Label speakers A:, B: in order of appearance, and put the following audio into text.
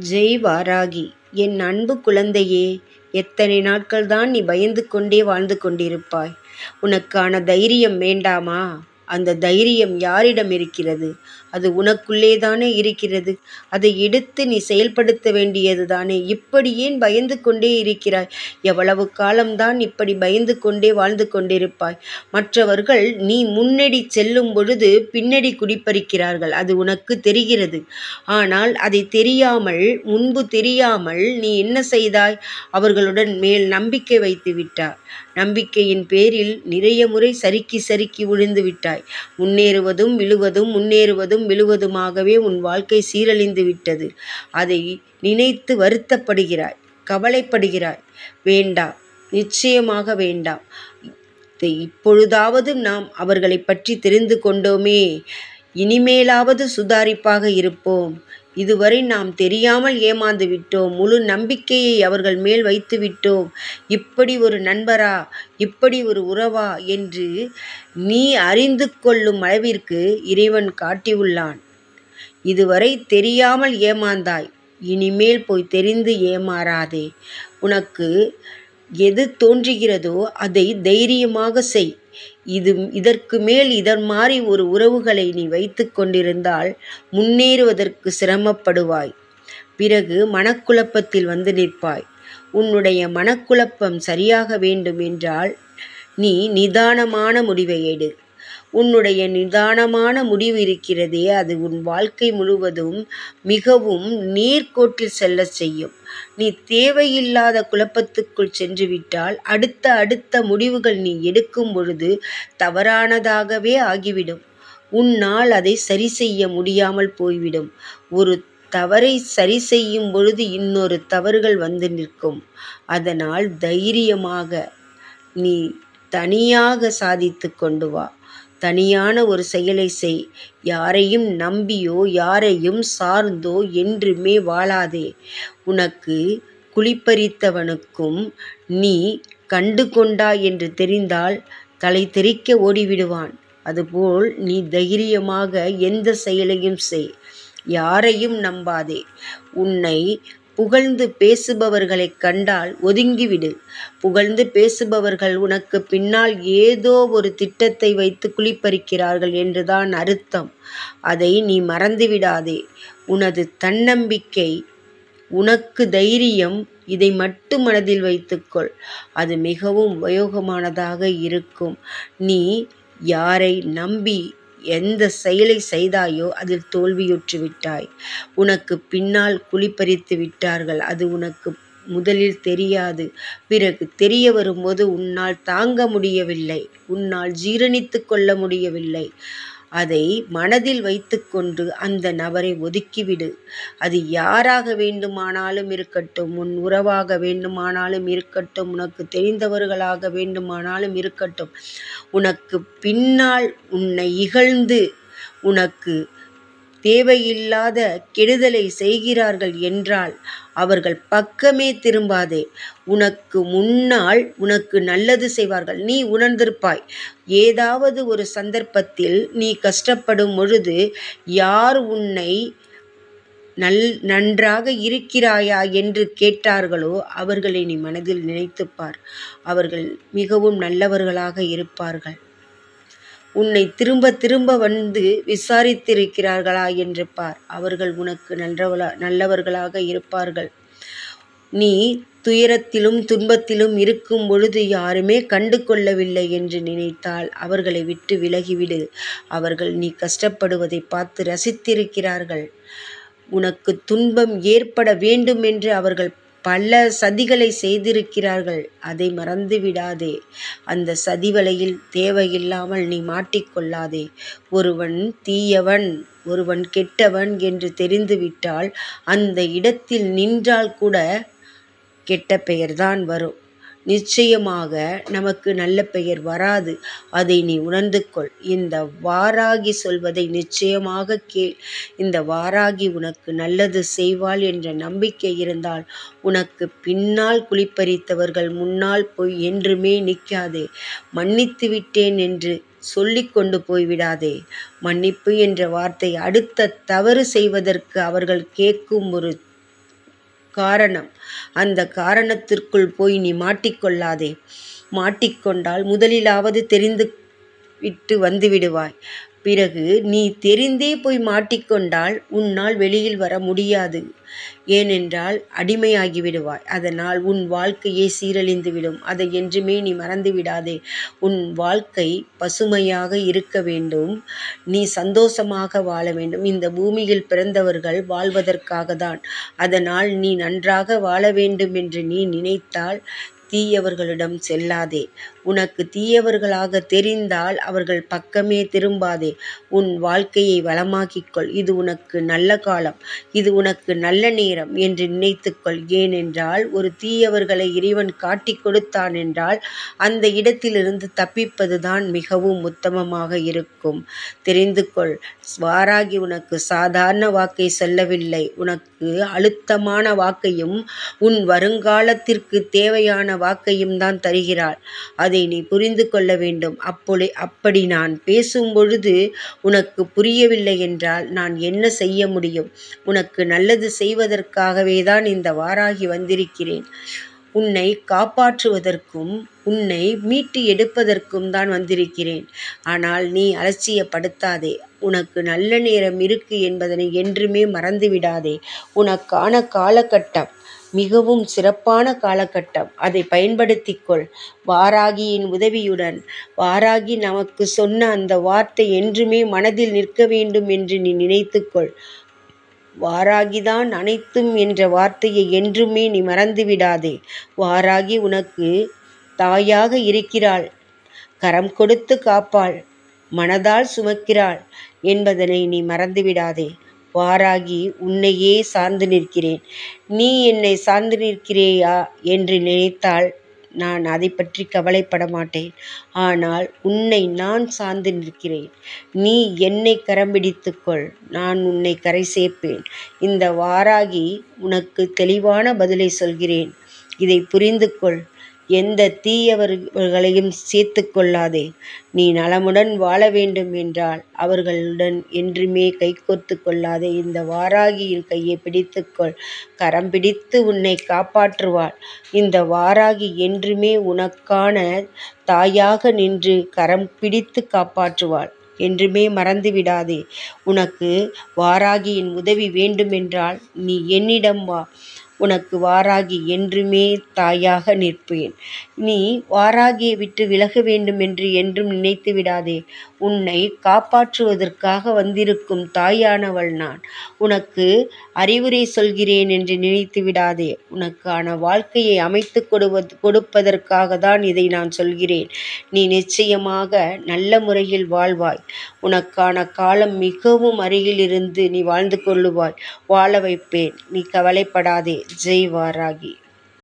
A: ஜெய் வாராகி என் அன்பு குழந்தையே எத்தனை நாட்கள்தான் நீ பயந்து கொண்டே வாழ்ந்து கொண்டிருப்பாய். உனக்கான தைரியம் வேண்டாமா? அந்த தைரியம் யாரிடம் இருக்கிறது? அது உனக்குள்ளே தானே இருக்கிறது. அதை எடுத்து நீ செயல்படுத்த வேண்டியது தானே இப்படி ஏன் பயந்து கொண்டே இருக்கிறாய்? எவ்வளவு காலம்தான் இப்படி பயந்து கொண்டே வாழ்ந்து கொண்டிருப்பாய்? மற்றவர்கள் நீ முன்னடி செல்லும் பொழுது பின்னடி குடிப்பறிக்கிறார்கள். அது உனக்கு தெரிகிறது. ஆனால் அதை தெரியாமல் முன்பு தெரியாமல் நீ என்ன செய்தாய்? அவர்களுடன் மேல் நம்பிக்கை வைத்து விட்டார் நம்பிக்கையின் பேரில் நிறைய முறை சறுக்கி சறுக்கி விழுந்து விட்டாய். முன்னேறுவதும் விழுவதும் முன்னேறுவதும் விழுவதுமாகவே உன் வாழ்க்கை சீரழிந்து விட்டது. அதை நினைத்து வருத்தப்படுகிறாய் கவலைப்படுகிறாய். வேண்டாம் நிச்சயமாக வேண்டாம் இப்பொழுதாவது நாம் அவர்களை பற்றி தெரிந்து கொண்டோமே. இனிமேலாவது சுதாரிப்பாக இருப்போம். இதுவரை நாம் தெரியாமல் ஏமாந்து விட்டோம். முழு நம்பிக்கையை அவர்கள் மேல் வைத்து விட்டோம். இப்படி ஒரு நண்பரா? இப்படி ஒரு உறவா? என்று நீ அறிந்து கொள்ளும் அளவிற்கு இறைவன் காட்டியுள்ளான். இதுவரை தெரியாமல் ஏமாந்தாய். இனிமேல் போய் தெரிந்து ஏமாறாதே. உனக்கு எது தோன்றுகிறதோ அதை தைரியமாக செய். இது இதற்கு மேல் இதன் மாதிரி ஒரு உறவுகளை நீ வைத்து கொண்டிருந்தால் முன்னேறுவதற்கு சிரமப்படுவாய். பிறகு மனக்குழப்பத்தில் வந்து நிற்பாய். உன்னுடைய மனக்குழப்பம் சரியாக வேண்டும் என்றால் நீ நிதானமான முடிவை எடு. உன்னுடைய நிதானமான முடிவு இருக்கிறதே அது உன் வாழ்க்கை முழுவதும் மிகவும் நேர்கோட்டில் செல்லச் செய்யும். நீ தேவையில்லாத குழப்பத்துக்குள் சென்றுவிட்டால் அடுத்த அடுத்த முடிவுகள் நீ எடுக்கும் பொழுது தவறானதாகவே ஆகிவிடும். உன்னால் அதை சரி செய்ய முடியாமல் போய்விடும். ஒரு தவறை சரி செய்யும் பொழுது இன்னொரு தவறுகள் வந்து நிற்கும். அதனால் தைரியமாக நீ தனியாக சாதித்து கொண்டு வா. தனியான ஒரு செயலை செய். யாரையும் நம்பியோ யாரையும் சார்ந்தோ என்றுமே வாழாதே. உனக்கு குளிப்பறித்தவனுக்கும் நீ கண்டு கொண்டாய் என்று தெரிந்தால் தலை தெறிக்க ஓடிவிடுவான். அதுபோல் நீ தைரியமாக எந்த செயலையும் செய். யாரையும் நம்பாதே. உன்னை புகழ்ந்து பேசுபவர்களைக் கண்டால் ஒதுங்கிவிடு. புகழ்ந்து பேசுபவர்கள் உனக்கு பின்னால் ஏதோ ஒரு திட்டத்தை வைத்து குளிப்பறிக்கிறார்கள் என்றுதான் அர்த்தம். அதை நீ மறந்துவிடாதே. உனது தன்னம்பிக்கை உனக்கு தைரியம் இதை மட்டும் மனதில் வைத்துக்கொள். அது மிகவும் உபயோகமானதாக இருக்கும். நீ யாரை நம்பி எந்த செயலை செய்தாயோ அதில் தோல்வியுற்று விட்டாய். உனக்கு பின்னால் குளிப்பறித்து விட்டார்கள். அது உனக்கு முதலில் தெரியாது. பிறகு தெரிய வரும்போது உன்னால் தாங்க முடியவில்லை. உன்னால் ஜீரணித்து கொள்ள முடியவில்லை. அதை மனதில் வைத்துக்கொண்டு அந்த நபரை ஒதுக்கிவிடு. அது யாராக வேண்டுமானாலும் இருக்கட்டும் உன் உறவாக வேண்டுமானாலும் இருக்கட்டும் உனக்கு தெரிந்தவர்களாக வேண்டுமானாலும் இருக்கட்டும். உனக்கு பின்னால் உன்னை இகழ்ந்து உனக்கு தேவையில்லாத கெடுதலை செய்கிறார்கள் என்றால் அவர்கள் பக்கமே திரும்பாதே. உனக்கு முன்னால் உனக்கு நல்லது செய்வார்கள். நீ உணர்ந்திருப்பாய். ஏதாவது ஒரு சந்தர்ப்பத்தில் நீ கஷ்டப்படும் பொழுது யார் உன்னை நல் நன்றாக இருக்கிறாயா என்று கேட்டார்களோ அவர்களை நீ மனதில் நினைத்துப்பார். அவர்கள் மிகவும் நல்லவர்களாக இருப்பார்கள். உன்னை திரும்ப திரும்ப வந்து விசாரித்திருக்கிறார்களா என்று பார். அவர்கள் உனக்கு நல்லவளா நல்லவர்களாக இருப்பார்கள். நீ துயரத்திலும் துன்பத்திலும் இருக்கும் பொழுது யாருமே கண்டு கொள்ளவில்லை என்று நினைத்தால் அவர்களை விட்டு விலகிவிடு. அவர்கள் நீ கஷ்டப்படுவதை பார்த்து ரசித்திருக்கிறார்கள். உனக்கு துன்பம் ஏற்பட வேண்டும் என்று அவர்கள் பல சதிகளை செய்திருக்கிறார்கள். அதை மறந்து விடாதே அந்த சதி வலையில் தேவையில்லாமல் நீ மாட்டிக்கொள்ளாதே ஒருவன் தீயவன் ஒருவன் கெட்டவன் என்று தெரிந்துவிட்டால் அந்த இடத்தில் நின்றால் கூட கெட்ட பெயர்தான் வரும். நிச்சயமாக நமக்கு நல்ல பெயர் வராது. அதை நீ உணர்ந்து கொள் இந்த வாராகி சொல்வதை நிச்சயமாக கேள். இந்த வாராகி உனக்கு நல்லது செய்வாள் என்ற நம்பிக்கை இருந்தால் உனக்கு பின்னால் குளிப்பறித்தவர்கள் முன்னால் போய் என்றுமே நிற்காதே. மன்னித்து விட்டேன் என்று சொல்லிக் கொண்டு போய்விடாதே மன்னிப்பு என்ற வார்த்தை அடுத்த தவறு செய்வதற்கு அவர்கள் கேட்கும் ஒரு காரணம். அந்த காரணத்திற்குள் போய் நீ மாட்டிக்கொள்ளாதே. மாட்டிக்கொண்டால் முதலிலாவது தெரிந்து விட்டு வந்து விடுவாய். பிறகு நீ தெரிந்தே போய் மாட்டிக்கொண்டால் உன்னால் வெளியில் வர முடியாது. ஏனென்றால் அடிமையாகி விடுவாய் அதனால் உன் வாழ்க்கையே சீரழிந்து விடும் அதை என்றுமே நீ மறந்து விடாதே உன் வாழ்க்கை பசுமையாக இருக்க வேண்டும். நீ சந்தோஷமாக வாழ வேண்டும். இந்த பூமியில் பிறந்தவர்கள் வாழ்வதற்காக தான் அதனால் நீ நன்றாக வாழ வேண்டும் என்று நீ நினைத்தால் தீயவர்களிடம் செல்லாதே. உனக்கு தீயவர்களாக தெரிந்தால் அவர்கள் பக்கமே திரும்பாதே. உன் வாழ்க்கையை வளமாக்கிக்கொள். இது உனக்கு நல்ல காலம். இது உனக்கு நல்ல நேரம் என்று நினைத்துக்கொள். ஏனென்றால் ஒரு தீயவர்களை இறைவன் காட்டி கொடுத்தான் என்றால் அந்த இடத்திலிருந்து தப்பிப்பதுதான் மிகவும் உத்தமமாக இருக்கும். தெரிந்து கொள். ஸ்வாராகி உனக்கு சாதாரண வாக்கை சொல்லவில்லை. உனக்கு அழுத்தமான வாக்கையும் உன் வருங்காலத்திற்கு தேவையான வாக்கையும் தான் தருகிறாள். அதை நீ புரிந்து கொள்ள வேண்டும். அப்பொழு அப்படி நான் பேசும் பொழுது உனக்கு புரியவில்லை என்றால் நான் என்ன செய்ய முடியும்? உனக்கு நல்லது செய்வதற்காகவே தான் இந்த வாராகி வந்திருக்கிறேன். உன்னை காப்பாற்றுவதற்கும் உன்னை மீட்டு எடுப்பதற்கும் தான் வந்திருக்கிறேன். ஆனால் நீ அலட்சியப்படுத்தாதே. உனக்கு நல்ல நேரம் இருக்கு என்பதனை என்றுமே மறந்துவிடாதே. உனக்கான காலகட்டம் மிகவும் சிறப்பான காலகட்டம். அதை பயன்படுத்திக்கொள் வாராகியின் உதவியுடன். வாராகி நமக்கு சொன்ன அந்த வார்த்தை என்றுமே மனதில் நிற்க வேண்டும் என்று நீ நினைத்துக்கொள் வாராகிதான் அனைத்தும் என்ற வார்த்தையை என்றுமே நீ மறந்துவிடாதே வாராகி உனக்கு தாயாக இருக்கிறாள். கரம் கொடுத்து காப்பாள். மனதால் சுமக்கிறாள் என்பதனை நீ மறந்துவிடாதே வாராகி உன்னையே சார்ந்து நிற்கிறேன். நீ என்னை சார்ந்து நிற்கிறேயா? என்று நினைத்தால் நான் அதை பற்றி கவலைப்பட மாட்டேன். ஆனால் உன்னை நான் சார்ந்து நிற்கிறேன். நீ என்னை கரம் பிடித்துக்கொள் நான் உன்னை கரை சேர்ப்பேன். இந்த வாராகி உனக்கு தெளிவான பதிலை சொல்கிறேன். இதை புரிந்து கொள் எந்த தீயவர்களையும் சேர்த்து கொள்ளாதே. நீ நலமுடன் வாழ வேண்டும் என்றால் அவர்களுடன் என்றுமே கைகோர்த்து கொள்ளாதே. இந்த வாராகியின் கையை பிடித்துக்கொள் கரம் பிடித்து உன்னை காப்பாற்றுவாள். இந்த வாராகி என்றுமே உனக்கான தாயாக நின்று கரம் பிடித்து காப்பாற்றுவாள். என்றுமே மறந்து விடாதே. உனக்கு வாராகியின் உதவி வேண்டுமென்றால் நீ என்னிடம் வா. உனக்கு வாராகி என்றுமே தாயாக நிற்பேன். நீ வாராகியை விட்டு விலக வேண்டும் என்று என்றும் நினைத்து விடாதே. உன்னை காப்பாற்றுவதற்காக வந்திருக்கும் தாயானவள் நான். உனக்கு அறிவுரை சொல்கிறேன் என்று நினைத்து விடாதே. உனக்கான வாழ்க்கையை அமைத்து கொடுவது கொடுப்பதற்காக தான் இதை நான் சொல்கிறேன். நீ நிச்சயமாக நல்ல முறையில் வாழ்வாய். உனக்கான காலம் மிகவும் அருகில் இருந்து நீ வாழ்ந்து கொள்ளுவாய். வாழ வைப்பேன். நீ கவலைப்படாதே. ஜெய் வாராகி